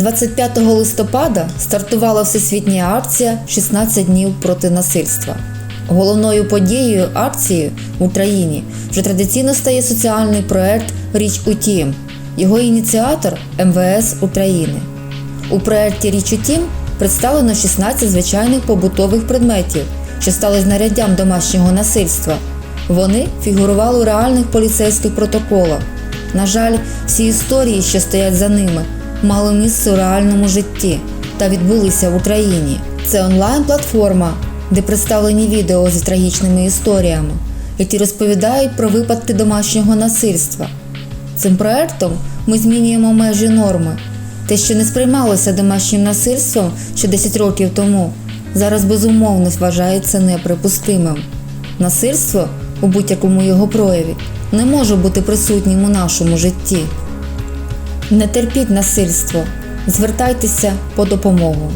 25 листопада стартувала всесвітня акція «16 днів проти насильства. Головною подією акції в Україні вже традиційно стає соціальний проект Річ у тім. Його ініціатор МВС України. У проєкті Річ у тім представлено 16 звичайних побутових предметів, що стали знаряддям домашнього насильства. Вони фігурували у реальних поліцейських протоколах. На жаль, всі історії, що стоять за ними, мали місце у реальному житті та відбулися в Україні. Це онлайн-платформа, де представлені відео зі трагічними історіями, які розповідають про випадки домашнього насильства. Цим проектом ми змінюємо межі норми. Те, що не сприймалося домашнім насильством ще 10 років тому, зараз безумовно вважається неприпустимим. Насильство у будь-якому його прояві не може бути присутнім у нашому житті. Не терпіть насильство, звертайтеся по допомогу.